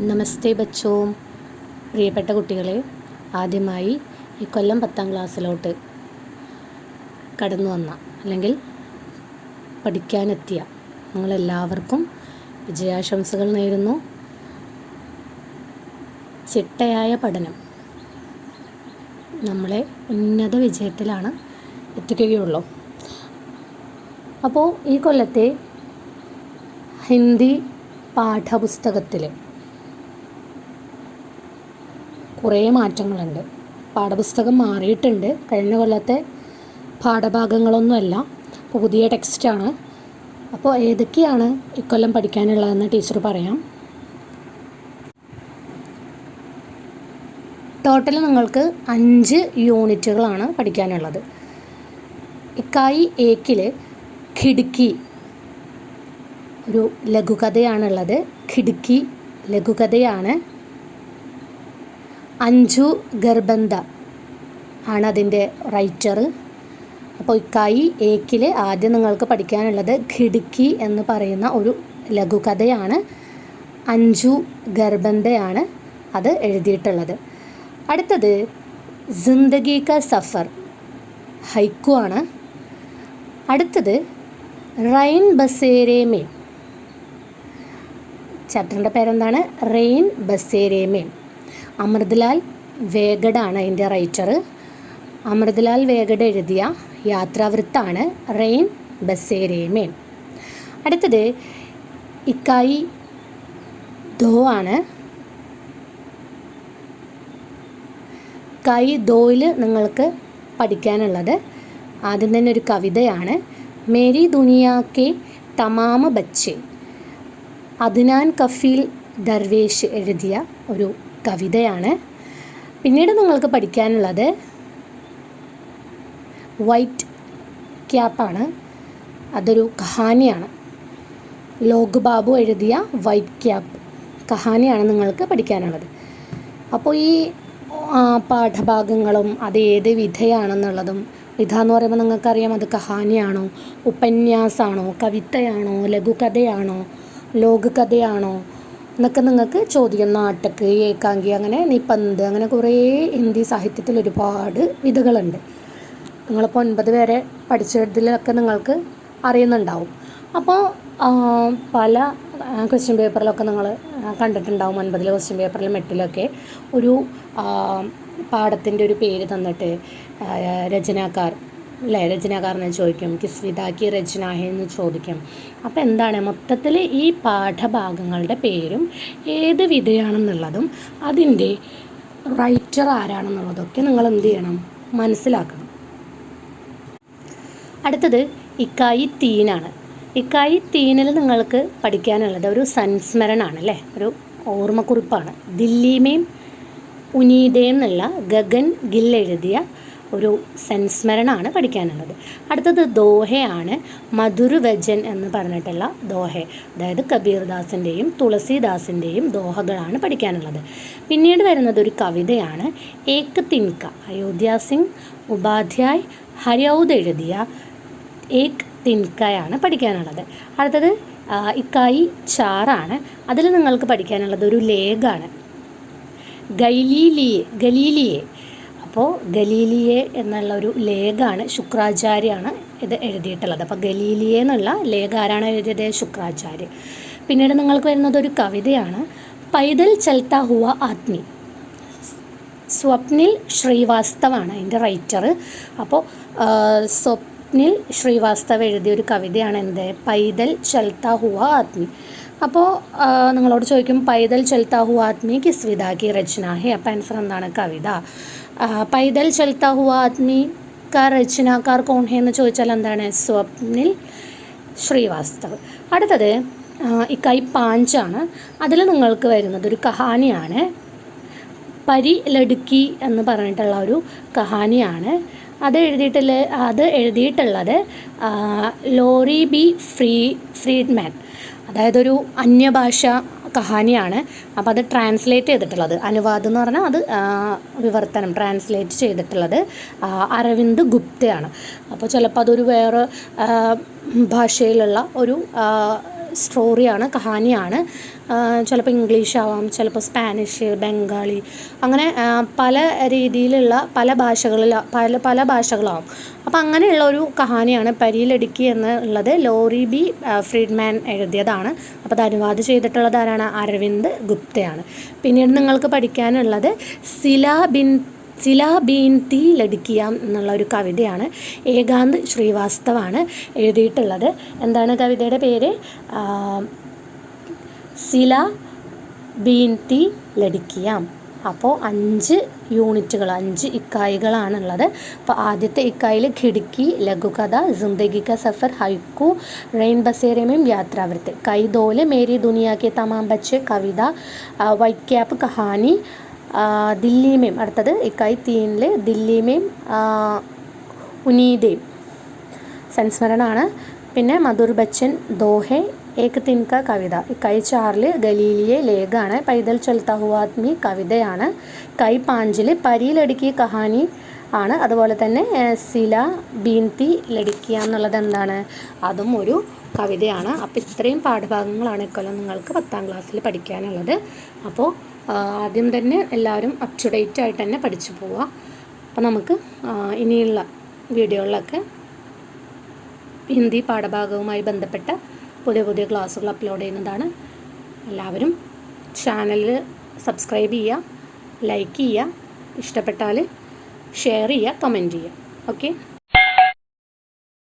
നമസ്തേ ബച്ചോ. പ്രിയപ്പെട്ട കുട്ടികളെ ആദ്യമായി ഈ കൊല്ലം പത്താം ക്ലാസ്സിലോട്ട് കടന്നു വന്ന അല്ലെങ്കിൽ പഠിക്കാനെത്തിയ നിങ്ങളെല്ലാവർക്കും വിജയാശംസകൾ നേരുന്നു. ചിട്ടയായ പഠനം നമ്മളെ ഉന്നത വിജയത്തിലാണ് എത്തിക്കുകയുള്ളൂ. അപ്പോൾ ഈ കൊല്ലത്തെ ഹിന്ദി പാഠപുസ്തകത്തിൽ കുറേ മാറ്റങ്ങളുണ്ട്. പാഠപുസ്തകം മാറിയിട്ടുണ്ട്. കഴിഞ്ഞ കൊല്ലത്തെ പാഠഭാഗങ്ങളൊന്നുമല്ല. പുതിയ ടെക്സ്റ്റാണ്. അപ്പോൾ ഏതൊക്കെയാണ് ഇക്കൊല്ലം പഠിക്കാനുള്ളതെന്ന് ടീച്ചർ പറയാം. ടോട്ടൽ നിങ്ങൾക്ക് അഞ്ച് യൂണിറ്റുകളാണ് പഠിക്കാനുള്ളത്. ഇക്കായി ഏക്കിൽ ഖിടുക്കി ഒരു ലഘുകഥയാണുള്ളത്. ഖിടുക്കി ലഘുകഥയാണ് അഞ്ജു ഗർബന്ത ആണ് അതിന്റെ റൈറ്റർ അപ്പോൾ ഇക്കായി ഏക്കിൽ ആദ്യം നിങ്ങൾക്ക് പഠിക്കാനുള്ളത് ഖിടുക്കി എന്ന് പറയുന്ന ഒരു ലഘുകഥയാണ്. അഞ്ജു ഗർബന്തയാണ് അത് എഴുതിയിട്ടുള്ളത്. അടുത്തത് ജിന്ദഗി ക സഫർ ഹൈക്കു ആണ്. അടുത്തത് റൈൻ ബസേരേമേ ചാപ്റ്ററിന്റെ പേരെന്താണ്? റെയിൻ ബസേരേമേ അമൃതലാൽ വേഗഡാണ് അതിന്റെ റൈറ്റർ അമൃതലാൽ വേഗഡ എഴുതിയ യാത്രാവൃത്താണ് റെയിൻ ബസേരേമേൻ. അടുത്തത് ഇക്കായി ദോ ആണ്. ഇക്കായി ദോയിൽ നിങ്ങൾക്ക് പഠിക്കാനുള്ളത്. ആദ്യം തന്നെ ഒരു കവിതയാണ്. മേരി ദുനിയാക്കെ തമാമ ബച്ചെ. അദ്നാൻ കഫീൽ ദർവേഷ് എഴുതിയ ഒരു കവിതയാണ്. പിന്നീട് നിങ്ങൾക്ക് പഠിക്കാനുള്ളത് വൈറ്റ് ക്യാപ്പാണ് അതൊരു കഹാനിയാണ്. ലോക് ബാബു എഴുതിയ വൈറ്റ് ക്യാപ്പ് കഹാനിയാണ് നിങ്ങൾക്ക് പഠിക്കാനുള്ളത്. അപ്പോൾ ഈ പാഠഭാഗങ്ങളും അത് ഏത് വിധയാണെന്നുള്ളതും വിധ എന്ന് പറയുമ്പോൾ നിങ്ങൾക്കറിയാം അത് കഹാനിയാണോ ഉപന്യാസാണോ കവിതയാണോ ലഘുകഥയാണോ ലോകകഥയാണോ എന്നൊക്കെ നിങ്ങൾക്ക് ചോദിക്കും നാട്ടക്ക് ഏകാംഗി അങ്ങനെ നിപ്പന്ത് അങ്ങനെ കുറേ ഹിന്ദി സാഹിത്യത്തിൽ ഒരുപാട് വിധകളുണ്ട്. നിങ്ങളിപ്പോൾ ഒൻപത് വരെ പഠിച്ചതിലൊക്കെ നിങ്ങൾക്ക് അറിയുന്നുണ്ടാവും. അപ്പോൾ പല ക്വസ്റ്റ്യൻ പേപ്പറിലൊക്കെ നിങ്ങൾ കണ്ടിട്ടുണ്ടാവും. ഒൻപതിലെ ക്വസ്റ്റ്യൻ പേപ്പറിലും എട്ടിലൊക്കെ ഒരു പാഠത്തിന്റെ ഒരു പേര് തന്നിട്ട് രചനാക്കാർ അല്ലേ? രചനാകാരനെ ചോദിക്കും കിസ്വിതാക്കി രചന എന്ന് ചോദിക്കും. അപ്പോൾ എന്താണ്? മൊത്തത്തിൽ ഈ പാഠഭാഗങ്ങളുടെ പേരും ഏത് വിധയാണെന്നുള്ളതും അതിന്റെ റൈറ്റർ ആരാണെന്നുള്ളതൊക്കെ നിങ്ങൾ എന്ത് ചെയ്യണം? മനസ്സിലാക്കണം. അടുത്തത് ഇക്കായി തീനാണ്. ഇക്കായി തീനിൽ നിങ്ങൾക്ക് പഠിക്കാനുള്ളത് ഒരു സംസ്മരണാണ് അല്ലേ? ഒരു ഓർമ്മക്കുറിപ്പാണ്. ദില്ലിമേം ഉനീതേ എന്നുള്ള ഗഗൻ ഗിൽ എഴുതിയ ഒരു സെൻസ്മരണാണ് പഠിക്കാനുള്ളത്. അടുത്തത് ദോഹയാണ് മധുരവചൻ എന്ന് പറഞ്ഞിട്ടുള്ള ദോഹ. അതായത് കബീർദാസിന്റെയും തുളസിദാസിന്റെയും ദോഹകളാണ് പഠിക്കാനുള്ളത്. പിന്നീട് വരുന്നത് ഒരു കവിതയാണ് ഏക് തിൻക അയോധ്യ സിംഗ് ഉപാധ്യായ് ഹരിയൗദ് എഴുതിയ ഏക് തിൻകയാണ് പഠിക്കാനുള്ളത്. അടുത്തത് ഇക്കായി ചാറാണ്. അതിൽ നിങ്ങൾക്ക് പഠിക്കാനുള്ളത് ഒരു ലേഖാണ്. ഗലീലിയെ ഗലീലിയെ അപ്പോൾ ഗലീലിയെ എന്നുള്ള ഒരു ലേഖാണ് ശുക്രാചാര്യാണ് ഇത് എഴുതിയിട്ടുള്ളത്. അപ്പോൾ ഗലീലിയെ എന്നുള്ള ലേഖ ആരാണ് എഴുതിയത്? ശുക്രാചാര്യ. പിന്നീട് നിങ്ങൾക്ക് വരുന്നത് ഒരു കവിതയാണ്. പൈതൽ ചൽത്ത ഹുവ ആത്മി. സ്വപ്നിൽ ശ്രീവാസ്തവാണ് അതിന്റെ റൈറ്റർ. അപ്പോൾ സ്വപ്നിൽ ശ്രീവാസ്തവ് എഴുതിയ ഒരു കവിതയാണ് എന്ത്? പൈതൽ ചൽത്ത ഹുവ ആത്മി. അപ്പോൾ നിങ്ങളോട് ചോദിക്കും പൈതൽ ചൽത്ത ഹുവ ആത്മി കിസ് വിധാക്കി രചന ഹേ? അപ്പോൾ ആൻസർ എന്താണ്? കവിത. പൈതൽ ചലത്ത ഹുവ ആദ്മി കാ രചനാക്കാർ കോൺ എന്ന് ചോദിച്ചാൽ എന്താണ്? സ്വപ്നിൽ ശ്രീവാസ്തവ്. അടുത്തത് ഇക്കായി പാഞ്ചാണ്. അതിൽ നിങ്ങൾക്ക് വരുന്നത് ഒരു കഹാനിയാണ്. പരി ലടുക്കി എന്ന് പറഞ്ഞിട്ടുള്ള ഒരു കഹാനിയാണ്. അത് എഴുതിയിട്ടുള്ള അത് എഴുതിയിട്ടുള്ളത് ലോറി ബി ഫ്രീ ഫ്രീഡ്മാൻ. അതായത് ഒരു അന്യഭാഷ കഹാനിയാണ്. അപ്പോൾ അത് ട്രാൻസ്ലേറ്റ് ചെയ്തിട്ടുള്ളത്. അനുവാദം എന്ന് പറഞ്ഞാൽ അത് വിവർത്തനം ട്രാൻസ്ലേറ്റ് ചെയ്തിട്ടുള്ളത് അരവിന്ദ് ഗുപ്തയാണ്. അപ്പോൾ ചിലപ്പോൾ അതൊരു വേറെ ഭാഷയിലുള്ള ഒരു സ്റ്റോറിയാണ് കഹാനിയാണ്. ചിലപ്പോൾ ഇംഗ്ലീഷ് ആവാം ചിലപ്പോൾ സ്പാനിഷ് ബംഗാളി അങ്ങനെ പല രീതിയിലുള്ള പല ഭാഷകളിൽ പല പല ഭാഷകളാവും. അപ്പോൾ അങ്ങനെയുള്ള ഒരു കഹാനിയാണ് പരിയിലടുക്കി എന്നുള്ളത് ലോറി ബി ഫ്രീഡ്മാൻ എഴുതിയതാണ്. അപ്പോൾ അത് അനുവാദം ചെയ്തിട്ടുള്ളത് ആരാണ്? അരവിന്ദ് ഗുപ്തയാണ്. പിന്നീട് നിങ്ങൾക്ക് പഠിക്കാനുള്ളത് സില ബിൻ സില ബീൻതി ലടുക്കിയാം എന്നുള്ള ഒരു കവിതയാണ് ഏകാന്ത് ശ്രീവാസ്തവാണ് എഴുതിയിട്ടുള്ളത്. എന്താണ് കവിതയുടെ പേര്? സില ബീൻ തീ ലടുക്കിയാം അപ്പോൾ അഞ്ച് യൂണിറ്റുകൾ അഞ്ച് ഇക്കായികളാണുള്ളത്. അപ്പോൾ ആദ്യത്തെ ഇക്കായിൽ ഖിടുക്കി ലഘുകഥ ജിന്ദഗി ക സഫർ ഹൈക്കു റെയിൻ ബസേരമയും യാത്രാവൃത്ത്. കൈതോൽ മേരി ദുനിയാക്കിയ തമാം ബച്ച് കവിത വൈക്യാപ്പ് കഹാനി ആ, ദില്ലി മേം അടുത്തത് ഇക്കായി തീനിൽ ദില്ലിമേം ഉനീതേം. സംസ്മരണമാണ് പിന്നെ മധുർ ബച്ചൻ ദോഹെ ഏക് തിൻക കവിത. കൈ ചാറിൽ ഗലീലിയെ ലേഖാണ്. പൈതൽ ചെലുത്ത ഹുവാത്മി കവിതയാണ്. കൈ പാഞ്ചിൽ പരിയിലടുക്കിയ കഹാനി ആണ്. അതുപോലെ തന്നെ സില ബീൻതി ലടിക്കുക എന്നുള്ളത് എന്താണ്? അതും ഒരു കവിതയാണ്. അപ്പോൾ ഇത്രയും പാഠഭാഗങ്ങളാണ് ഇക്കൊല്ലം നിങ്ങൾക്ക് പത്താം ക്ലാസ്സിൽ പഠിക്കാനുള്ളത്. അപ്പോൾ ആദ്യം തന്നെ എല്ലാവരും അപ് ടു ഡേറ്റ് ആയിട്ട് തന്നെ പഠിച്ചു പോവുക അപ്പോൾ നമുക്ക് ഇനിയുള്ള വീഡിയോകളിലൊക്കെ ഹിന്ദി പാഠഭാഗവുമായി ബന്ധപ്പെട്ട പുതിയ പുതിയ ക്ലാസ്സുകൾ അപ്ലോഡ് ചെയ്യുന്നതാണ്. എല്ലാവരും ചാനൽ സബ്സ്ക്രൈബ് ചെയ്യുക ലൈക്ക് ചെയ്യുക ഇഷ്ടപ്പെട്ടാൽ ഷെയർ ചെയ്യുക കമന്റ് ചെയ്യുക. ഓക്കെ